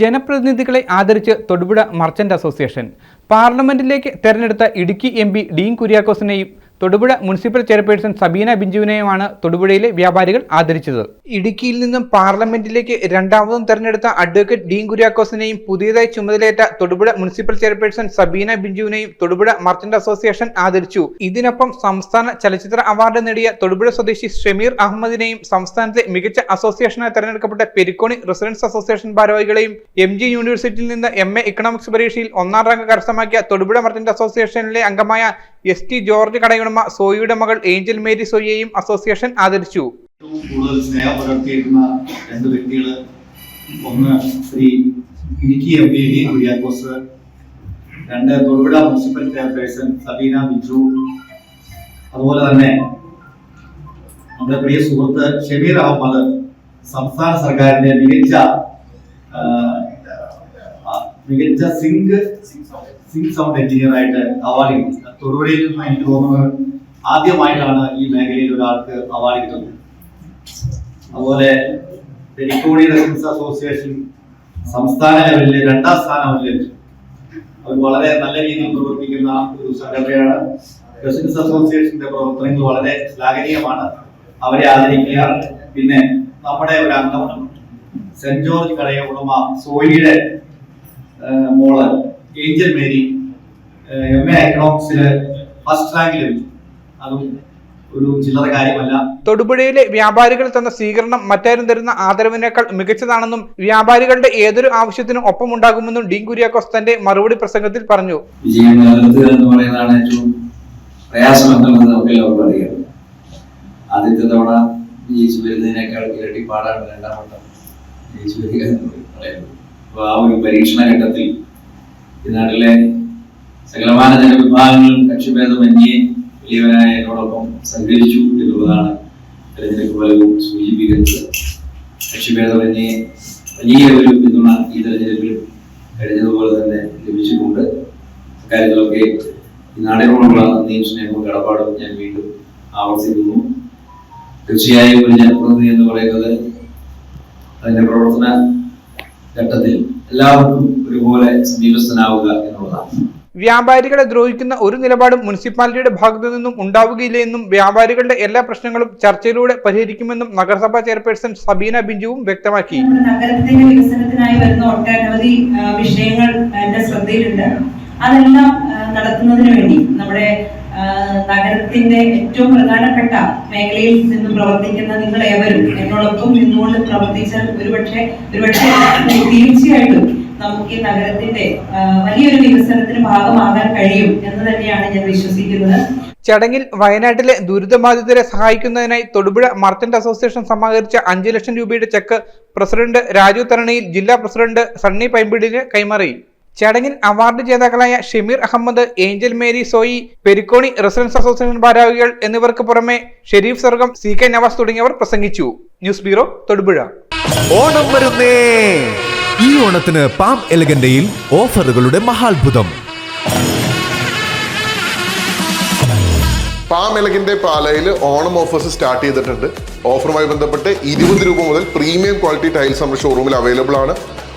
ജനപ്രതിനിധികളെ ആദരിച്ച് Thodupuzha merchant association. പാർലമെന്റിലേക്ക് തെരഞ്ഞെടുത്ത Idukki M P Dean കുര്യാക്കോസിനെയും തൊടുപുഴ മുനിസിപ്പൽ ചെയർപേഴ്സൺ സബീന ബിഞ്ചുവിനെയുമാണ് തൊടുപുഴയിലെ വ്യാപാരികൾ ആദരിച്ചത്. ഇടുക്കിയിൽ നിന്നും പാർലമെന്റിലേക്ക് രണ്ടാമതും തെരഞ്ഞെടുത്ത അഡ്വക്കേറ്റ് ഡീൻ കുര്യാക്കോസിനെയും പുതിയതായി ചുമതലയേറ്റ തൊടുപുഴ മുനിസിപ്പൽ ചെയർപേഴ്സൺ സബീന ബിഞ്ചുവിനെയും തൊടുപുഴ മർച്ചന്റ് അസോസിയേഷൻ ആദരിച്ചു. ഇതിനൊപ്പം സംസ്ഥാന ചലച്ചിത്ര അവാർഡ് നേടിയ തൊടുപുഴ സ്വദേശി ഷമീർ അഹമ്മദിനെയും സംസ്ഥാനത്തെ മികച്ച അസോസിയേഷനായി തെരഞ്ഞെടുക്കപ്പെട്ട പെരിക്കോണി റെസിഡൻസ് അസോസിയേഷൻ ഭാരവാഹികളെയും എം ജി യൂണിവേഴ്സിറ്റിയിൽ നിന്ന് എം എ ഇക്കണോമിക്സ് പരീക്ഷയിൽ ഒന്നാം റാങ്ക് കരസ്ഥമാക്കിയ തൊടുപുഴ മർച്ചന്റ് അസോസിയേഷനിലെ അംഗമായ എസ് ടി ജോർജ് കടയുടമ സോയിയുടെ മകൾ ഏഞ്ചൽ മേരി സോയിയെയും അസോസിയേഷൻ ആദരിച്ചു. ഒന്ന് ശ്രീ രണ്ട് സബീന ബിജു അതുപോലെ തന്നെ നമ്മുടെ പ്രിയ സുഹൃത്ത് ഷമീർ അഹമ്മദ് സംസ്ഥാന സർക്കാരിന്റെ മികച്ച മികച്ച സിങ്ക് സിങ്ക് സൗണ്ട് എഞ്ചിനീയർ ആയിട്ട് അവാർഡ് കിട്ടി തൊടുപുഴയിൽ നിന്ന് എനിക്ക് തോന്നുന്നത് ആദ്യമായിട്ടാണ് ഈ മേഖലയിൽ ഒരാൾക്ക് അവാർഡ് കിട്ടുന്നത്. അതുപോലെ ടെലിക്കോണി റെസിഡൻസ് അസോസിയേഷൻ സംസ്ഥാന ലെവലിൽ രണ്ടാം സ്ഥാനം അവർ ലഭിച്ചു. അവർ വളരെ നല്ല രീതിയിൽ പ്രവർത്തിക്കുന്ന ഒരു സംഘടനയാണ്. റെസിഡൻസ് അസോസിയേഷന്റെ പ്രവർത്തനങ്ങൾ വളരെ ശ്ലാഘനീയമാണ്. അവരെ ആദരിക്കുക. പിന്നെ നമ്മുടെ ഒരു അംഗമാണ് സെന്റ് ജോർജ് കടയ ഉടമ സോയിയുടെ മോൾ. ഏഞ്ചൽ മേരി എം എ എക്കണോമിക്സിൽ ഫസ്റ്റ് റാങ്ക് ലഭിച്ചു അതും ഒരു ചില്ലറ കാര്യമല്ല. തൊടുപുഴയിലെ വ്യാപാരികൾ തന്ന സ്വീകരണം മറ്റാരും തരുന്ന ആദരവിനേക്കാൾ മികച്ചതാണെന്നും വ്യാപാരികളുടെ ഏതൊരു ആവശ്യത്തിനും ഒപ്പമുണ്ടാകുമെന്നും ഡീൻ കുര്യാക്കോസ് തന്റെ മറുപടി പ്രസംഗത്തിൽ പറഞ്ഞു. വിജയം നിലനിർത്തുക എന്ന് പറയുന്നതാണ് ഏറ്റവും പ്രയാസം എന്നുള്ളത് നമുക്ക് എല്ലാവർക്കും അറിയാം. ആദ്യത്തെ തവണ ജയിച്ചു വരുന്നതിനേക്കാൾ ഇരട്ടി പാടാണ് രണ്ടാം ജയിച്ചു വരിക എന്ന് പറയുന്നത്. അപ്പോൾ ആ ഒരു പരീക്ഷണ ഘട്ടത്തിൽ നാട്ടിലെ സകലമാന ജനവിഭാഗങ്ങളും കക്ഷിഭേദമന്യേ വലിയവനായ എന്നോടൊപ്പം സഹകരിച്ചു എന്നുള്ളതാണ് തെരഞ്ഞെടുപ്പ് ഫലവും സൂചിപ്പിക്കുന്നത്. കക്ഷിഭേദമന്യേ വലിയ ഒരു പിന്തുണ ഈ തെരഞ്ഞെടുപ്പിൽ കഴിഞ്ഞതുപോലെ തന്നെ ലഭിച്ചിട്ടുണ്ട്. കാര്യങ്ങളൊക്കെ ഈ നാടിനോടുള്ള നന്ദിയും സ്നേഹവും കടപ്പാടും ഞാൻ വീണ്ടും ആവർത്തിക്കുന്നു. തീർച്ചയായും ഒരു ജനപ്രതിനിധി എന്ന് പറയുന്നത് അതിന്റെ പ്രവർത്തന ഘട്ടത്തിൽ എല്ലാവർക്കും ഒരുപോലെ സമീപസ്ഥനാവുക എന്നുള്ളതാണ്. വ്യാപാരികളെ ദ്രോഹിക്കുന്ന ഒരു നിലപാടും മുനിസിപ്പാലിറ്റിയുടെ ഭാഗത്തു നിന്നും ഉണ്ടാവുകയില്ല എന്നും വ്യാപാരികളുടെ എല്ലാ പ്രശ്നങ്ങളും ചർച്ചയിലൂടെ പരിഹരിക്കുമെന്നും നഗരസഭാ ചെയർപേഴ്സൺ സബീന ബിഞ്ചുവും വ്യക്തമാക്കി. നഗരത്തിന്റെ വികസനത്തിനായി വരുന്ന ഒട്ടനവധി വിഷയങ്ങൾ എന്റെ ശ്രദ്ധയിലുണ്ട്. അതെല്ലാം നടത്തുന്നതിന് വേണ്ടി നമ്മുടെ നഗരത്തിന്റെ ഏറ്റവും പ്രധാനപ്പെട്ട മേഖലയിൽ നിന്ന് പ്രവർത്തിക്കുന്ന നിങ്ങൾ ഏവരും എന്നോടൊപ്പം നിന്നുകൊണ്ട് പ്രവർത്തിച്ചാൽ ഒരുപക്ഷെ ഒരുപക്ഷെ തീർച്ചയായിട്ടും നമുക്ക് ഈ നഗരത്തിന്റെ വലിയൊരു വികസനത്തിന് ഭാഗമാകാൻ കഴിയും എന്ന് തന്നെയാണ് ഞാൻ വിശ്വസിക്കുന്നത്. ചടങ്ങിൽ വയനാട്ടിലെ ദുരിതബാധിതരെ സഹായിക്കുന്നതിനായി തൊടുപുഴ മർച്ചന്റ് അസോസിയേഷൻ സമാഹരിച്ച അഞ്ചു ലക്ഷം രൂപയുടെ ചെക്ക് പ്രസിഡന്റ് രാജു തരണയിൽ ജില്ലാ പ്രസിഡന്റ് സണ്ണി പൈമ്പിടിന് കൈമാറി. ചടങ്ങിൽ അവാർഡ് ജേതാക്കളായ Shameer Ahammed Angel Mary Soy Perikkoni residence association ഭാരവാഹികൾ എന്നിവർക്ക് പുറമെ ഷെരീഫ് സർഗം സി കെ നവാസ് തുടങ്ങിയവർ പ്രസംഗിച്ചു. News bureau Thodupuzha. ഓണം വരുന്നേ. ഈ ഓണത്തിന് പാം എലഗന്റയിൽ ഓഫറുകളുടെ മഹാത്ഭുതം. പാം എലഗിന്റെ പാലയിൽ ഓണം ഓഫേഴ്സ് സ്റ്റാർട്ട് ചെയ്തിട്ടുണ്ട്. ഓഫറുമായി ബന്ധപ്പെട്ട് ഇരുപത് രൂപ മുതൽ പ്രീമിയം ക്വാളിറ്റി ടൈൽസ് നമ്മുടെ ഷോറൂമിൽ അവൈലബിൾ ആണ്.